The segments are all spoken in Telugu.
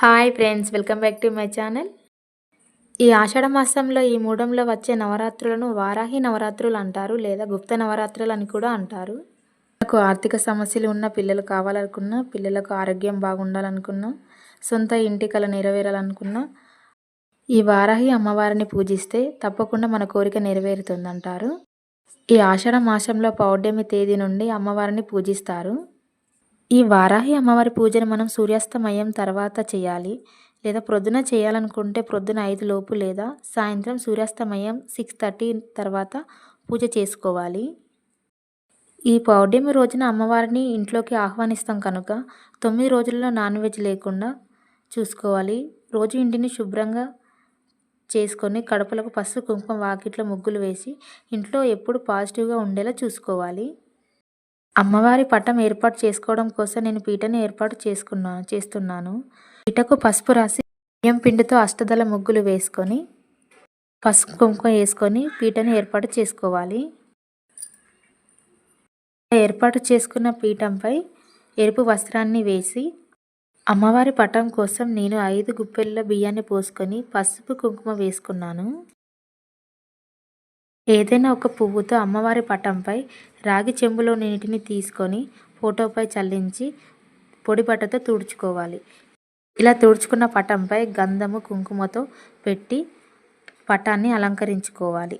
Hi friends welcome back to my channel. ఈ ఆషాఢ మాసంలో ఈ మూడంలో వచ్చే నవరాత్రులను వారాహి నవరాత్రులు అంటారు లేదా గుప్త నవరాత్రులు అని కూడా అంటారు. నాకు ఆర్థిక సమస్యలు ఉన్న పిల్లలు కావాలనుకున్నా పిల్లలకు ఆరోగ్యం బాగుండాలనుకున్నా సొంత ఇంటి కళ నెరవేరాలనుకున్నా ఈ వారాహి అమ్మవారిని పూజిస్తే తప్పకుండా మన కోరిక నెరవేరుతుందంటారు. ఈ ఆషాఢ మాసంలో పౌర్ణమి తేదీ నుండి అమ్మవారిని పూజిస్తారు. ఈ వారాహి అమ్మవారి పూజను మనం సూర్యాస్తమయం తర్వాత చేయాలి. లేదా ప్రొద్దున చేయాలనుకుంటే ప్రొద్దున ఐదు లోపు లేదా సాయంత్రం సూర్యాస్తమయం సిక్స్ థర్టీ తర్వాత పూజ చేసుకోవాలి. ఈ పౌర్ణమి రోజున అమ్మవారిని ఇంట్లోకి ఆహ్వానిస్తాం కనుక తొమ్మిది రోజుల్లో నాన్ వెజ్ లేకుండా చూసుకోవాలి. రోజు ఇంటిని శుభ్రంగా చేసుకొని కడపలకు పసుపు కుంకుమ వాకిట్లో ముగ్గులు వేసి ఇంట్లో ఎప్పుడు పాజిటివ్గా ఉండేలా చూసుకోవాలి. అమ్మవారి పటం ఏర్పాటు చేసుకోవడం కోసం నేను పీటను ఏర్పాటు చేసుకున్నా చేస్తున్నాను. పీటకు పసుపు రాసి బియ్యం పిండితో అష్టదళ ముగ్గులు వేసుకొని పసుపు కుంకుమ వేసుకొని పీటను ఏర్పాటు చేసుకోవాలి. ఏర్పాటు చేసుకున్న పీఠంపై ఎరుపు వస్త్రాన్ని వేసి అమ్మవారి పటం కోసం నేను ఐదు గుప్పెళ్ళ బియ్యాన్ని పోసుకొని పసుపు కుంకుమ వేసుకున్నాను. ఏదైనా ఒక పువ్వుతో అమ్మవారి పటంపై రాగి చెంబులో నీటిని తీసుకొని ఫోటోపై చల్లించి పొడి బట్టతో తుడుచుకోవాలి. ఇలా తుడుచుకున్న పటంపై గంధము కుంకుమతో పెట్టి పటాన్ని అలంకరించుకోవాలి.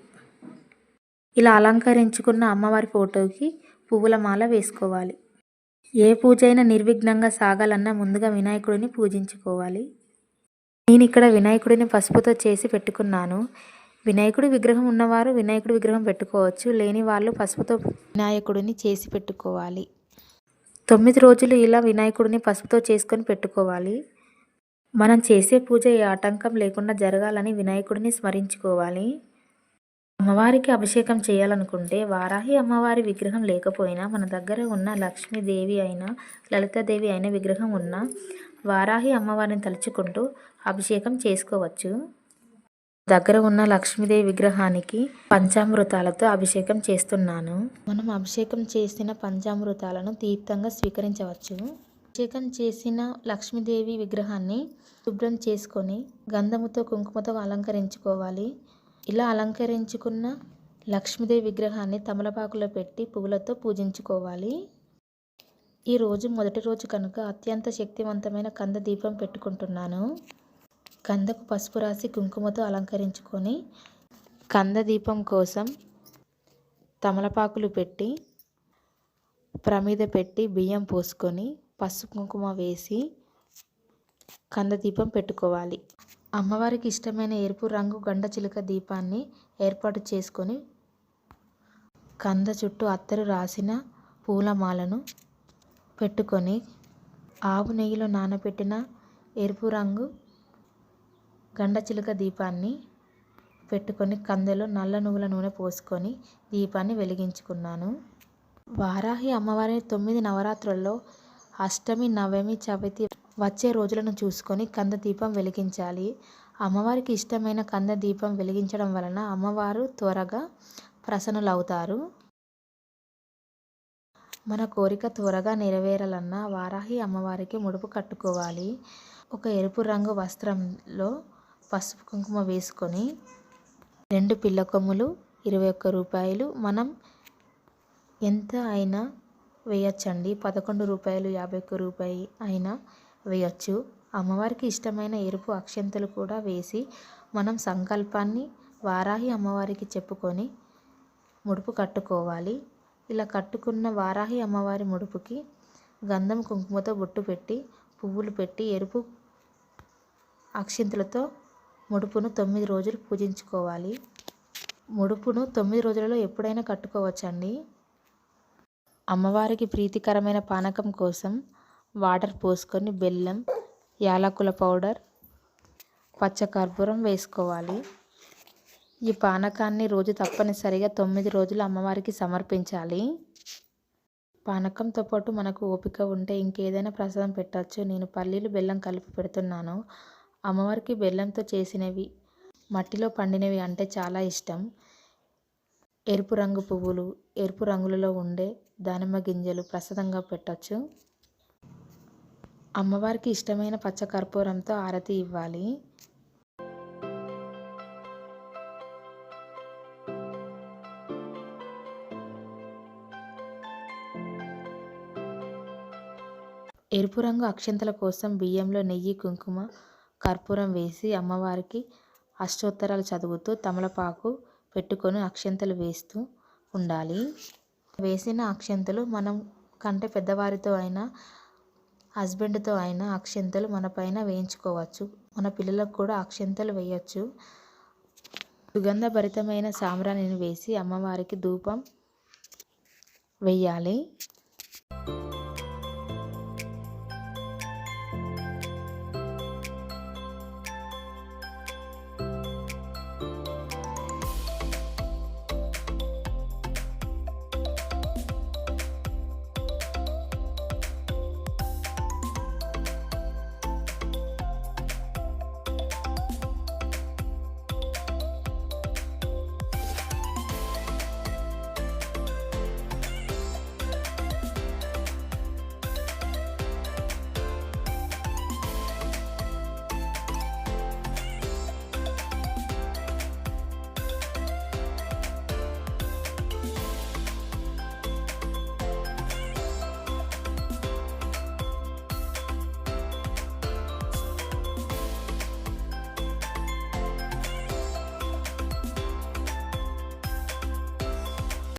ఇలా అలంకరించుకున్న అమ్మవారి ఫోటోకి పువ్వుల మాల వేసుకోవాలి. ఏ పూజ అయినా నిర్విఘ్నంగా సాగాలన్నా ముందుగా వినాయకుడిని పూజించుకోవాలి. నేను ఇక్కడ వినాయకుడిని పసుపుతో చేసి పెట్టుకున్నాను. వినాయకుడి విగ్రహం ఉన్నవారు వినాయకుడి విగ్రహం పెట్టుకోవచ్చు. లేని వాళ్ళు పసుపుతో వినాయకుడిని చేసి పెట్టుకోవాలి. తొమ్మిది రోజులు ఇలా వినాయకుడిని పసుపుతో చేసుకొని పెట్టుకోవాలి. మనం చేసే పూజ ఏ ఆటంకం లేకుండా జరగాలని వినాయకుడిని స్మరించుకోవాలి. అమ్మవారికి అభిషేకం చేయాలనుకుంటే వారాహి అమ్మవారి విగ్రహం లేకపోయినా మన దగ్గర ఉన్న లక్ష్మీదేవి అయినా లలితాదేవి అయిన విగ్రహం ఉన్న వారాహి అమ్మవారిని తలుచుకుంటూ అభిషేకం చేసుకోవచ్చు. దగ్గర ఉన్న లక్ష్మీదేవి విగ్రహానికి పంచామృతాలతో అభిషేకం చేస్తున్నాను. మనం అభిషేకం చేసిన పంచామృతాలను తీర్థంగా స్వీకరించవచ్చు. అభిషేకం చేసిన లక్ష్మీదేవి విగ్రహాన్ని శుభ్రం చేసుకొని గంధముతో కుంకుమతో అలంకరించుకోవాలి. ఇలా అలంకరించుకున్న లక్ష్మీదేవి విగ్రహాన్ని తమలపాకులో పెట్టి పువ్వులతో పూజించుకోవాలి. ఈరోజు మొదటి రోజు కనుక అత్యంత శక్తివంతమైన కంద దీపం పెట్టుకుంటున్నాను. కందకు పసుపు రాసి కుంకుమతో అలంకరించుకొని కంద దీపం కోసం తమలపాకులు పెట్టి ప్రమిద పెట్టి బియ్యం పోసుకొని పసుపు కుంకుమ వేసి కంద దీపం పెట్టుకోవాలి. అమ్మవారికి ఇష్టమైన ఎరుపు రంగు గండ చిలుక దీపాన్ని ఏర్పాటు చేసుకొని కంద చుట్టూ అత్తరు రాసిన పూలమాలను పెట్టుకొని ఆవు నెయ్యిలో నానబెట్టిన ఎరుపు రంగు గండచిలుక దీపాన్ని పెట్టుకొని కందెలో నల్ల నువ్వుల నూనె పోసుకొని దీపాన్ని వెలిగించుకున్నాను. వారాహి అమ్మవారి తొమ్మిది నవరాత్రుల్లో అష్టమి నవమి చవితి వచ్చే రోజులను చూసుకొని కంద దీపం వెలిగించాలి. అమ్మవారికి ఇష్టమైన కంద దీపం వెలిగించడం వలన అమ్మవారు త్వరగా ప్రసన్నులవుతారు. మన కోరిక త్వరగా నెరవేరాలన్నా వారాహి అమ్మవారికి ముడుపు కట్టుకోవాలి. ఒక ఎరుపు రంగు వస్త్రంలో పసుపు కుంకుమ వేసుకొని రెండు పిల్ల కొమ్ములు ఇరవై ఒక్క రూపాయలు మనం ఎంత అయినా వేయచ్చండి. పదకొండు రూపాయలు యాభై ఒక్క రూపాయి అయినా వేయచ్చు. అమ్మవారికి ఇష్టమైన ఎరుపు అక్షంతలు కూడా వేసి మనం సంకల్పాన్ని వారాహి అమ్మవారికి చెప్పుకొని ముడుపు కట్టుకోవాలి. ఇలా కట్టుకున్న వారాహి అమ్మవారి ముడుపుకి గంధం కుంకుమతో బొట్టు పెట్టి పువ్వులు పెట్టి ఎరుపు అక్షింతలతో ముడుపును తొమ్మిది రోజులు పూజించుకోవాలి. ముడుపును తొమ్మిది రోజులలో ఎప్పుడైనా కట్టుకోవచ్చండి. అమ్మవారికి ప్రీతికరమైన పానకం కోసం వాటర్ పోసుకొని బెల్లం యాలకుల పౌడర్ పచ్చకర్పూరం వేసుకోవాలి. ఈ పానకాన్ని రోజు తప్పనిసరిగా తొమ్మిది రోజులు అమ్మవారికి సమర్పించాలి. పానకంతో పాటు మనకు ఓపిక ఉంటే ఇంకేదైనా ప్రసాదం పెట్టచ్చు. నేను పల్లీలు బెల్లం కలిపి పెడుతున్నాను. అమ్మవారికి బెల్లంతో చేసినవి మట్టిలో పండినవి అంటే చాలా ఇష్టం. ఎరుపు రంగు పువ్వులు ఎరుపు రంగులలో ఉండే దానిమ్మ గింజలు ప్రసాదంగా పెట్టచ్చు. అమ్మవారికి ఇష్టమైన పచ్చ కర్పూరంతో ఆరతి ఇవ్వాలి. ఎరుపు రంగు అక్షంతల కోసం బియ్యంలో నెయ్యి కుంకుమ కర్పూరం వేసి అమ్మవారికి అష్టోత్తరాలు చదువుతూ తమలపాకు పెట్టుకొని అక్షంతలు వేస్తూ ఉండాలి. వేసిన అక్షంతలు మనం కంటే పెద్దవారితో అయినా హస్బెండ్తో అయినా అక్షంతలు మన పైన వేయించుకోవచ్చు. మన పిల్లలకు కూడా అక్షంతలు వేయచ్చు. సుగంధభరితమైన సాంబ్రాణిని వేసి అమ్మవారికి ధూపం వెయ్యాలి